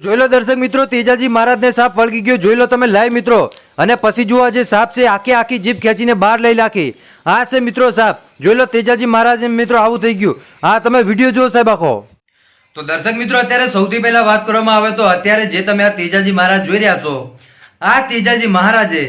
જોઈ લો દર્શક મિત્રો, તેજાજી મહારાજને સાપ વળગી ગયો. જોઈ લો તમે લાઈવ મિત્રો. અને પછી જુઓ આ જે સાપ છે, આખી આખી જીભ ખેંચીને બહાર લઈ નાખી. આ છે મિત્રો સાપ. જોઈ લો તેજાજી મહારાજ મિત્રો આવું થઈ ગયું. હા તમે વીડિયો જુઓ સાહેબ આખો. તો દર્શક મિત્રો, અત્યારે સૌથી પહેલા વાત કરવામાં આવે તો અત્યારે જે તમે આ તેજાજી મહારાજ જોઈ રહ્યા છો, આ તેજાજી મહારાજે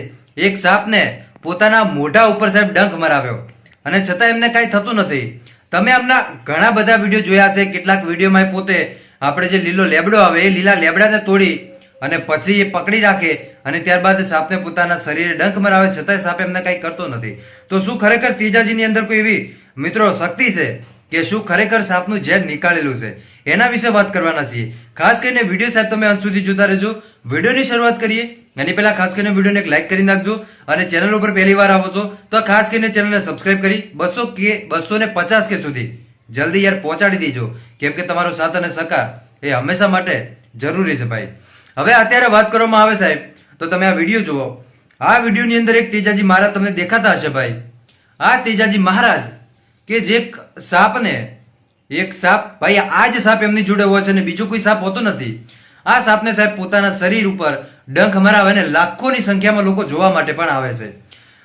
એક સાપને પોતાના મોઢા ઉપર સાહેબ ડંખ મરાવ્યો. અને છતાં એમને કાંઈ થતું નથી. તમે આમના ઘણા બધા વીડિયો જોયા છે કેટલાક વિડીયોમાં પોતે આપણે જે લીલો લેબડો આવે, એ લીલા લેબડાને તોડી અને પછી એ પકડી રાખે અને ત્યારબાદ સાપને પોતાના શરીરે ડંખ મરાવે, છતાંય સાપ એમને કંઈ કરતો નથી. તો શું ખરેખર તેજાજીની અંદર કોઈ એવી મિત્રો શક્તિ છે કે શું ખરેખર સાપનું ઝેર નીકાળેલું છે? એના વિશે વાત કરવાના છીએ. ખાસ કરીને વીડિયો સાહેબ તમે અંત સુધી જોતા રહેજો. વિડીયોની શરૂઆત કરીએ. એની પહેલા ખાસ કરીને વિડીયોને એક લાઇક કરી નાખજો અને ચેનલ ઉપર પહેલી વાર આવો છો, તો ખાસ કરીને ચેનલને સબસ્ક્રાઇબ કરી બસો કે બસો ને પચાસ કે સુધી. જલ્દી યાર પહોંચાડી દેજો. કેમ કે તમારો સાથ અને સહકાર એ હંમેશા માટે જરૂરી છે ભાઈ. હવે અત્યારે વાત કરવામાં આવે સાહેબ, તો તમે આ વીડિયો જુઓ. આ વિડીયોની અંદર એક તેજાજી મહારાજ તમને દેખાતા હશે ભાઈ. આ તેજાજી મહારાજ કે જે સાપને, એક સાપ, ભાઈ આ જ સાપ એમની જોડે હોય છે અને બીજો કોઈ સાપ હોતો નથી. આ સાપને સાહેબ પોતાના શરીર ઉપર ડંખ મરાવે અને લાખોની સંખ્યામાં લોકો જોવા માટે પણ આવે છે.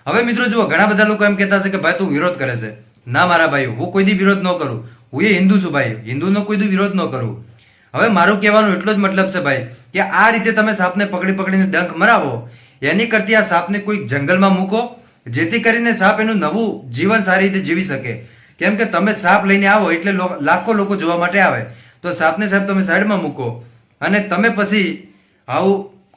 હવે મિત્રો જુઓ, ઘણા બધા લોકો એમ કહેતા છે કે ભાઈ તું વિરોધ કરે છે. ના મારા ભાઈ હું કોઈ દી વિરોધ ન કરું. હું એ હિન્દુ છું ભાઈ. હિન્દુનો કોઈ દી વિરોધ ન કરું. હવે મારું કહેવાનું એટલો જ મતલબ છે ભાઈ કે આ રીતે તમે સાપને પકડી પકડીને ડંખ મરાવો, એની કરતી આ સાપને કોઈ જંગલમાં મૂકો, જેથી કરીને સાપ એનું નવું જીવન સારી રીતે જીવી શકે. કેમ કે તમે સાપ લઈને આવો એટલે લાખો લોકો જોવા માટે આવે. તો સાપને સાહેબ તમે સાઈડમાં મૂકો. અને તમે પછી આવું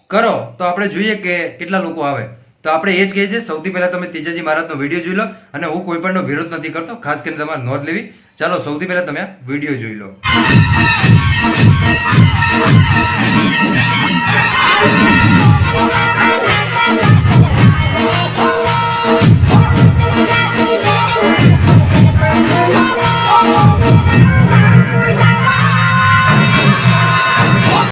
કરો તો આપણે જોઈએ કે કેટલા લોકો આવે. તો આપણે એ જ કહીએ છીએ, સૌથી પહેલાં તમે તેજાજી મહારાજનો વીડિયો જોઈ લો અને હું કોઈ પણનો વિરોધ નથી કરતો, ખાસ કરીને તમારે નોંધ લેવી ચાલો, સૌથી પહેલાં તમે વીડિયો જોઈ લો Oh.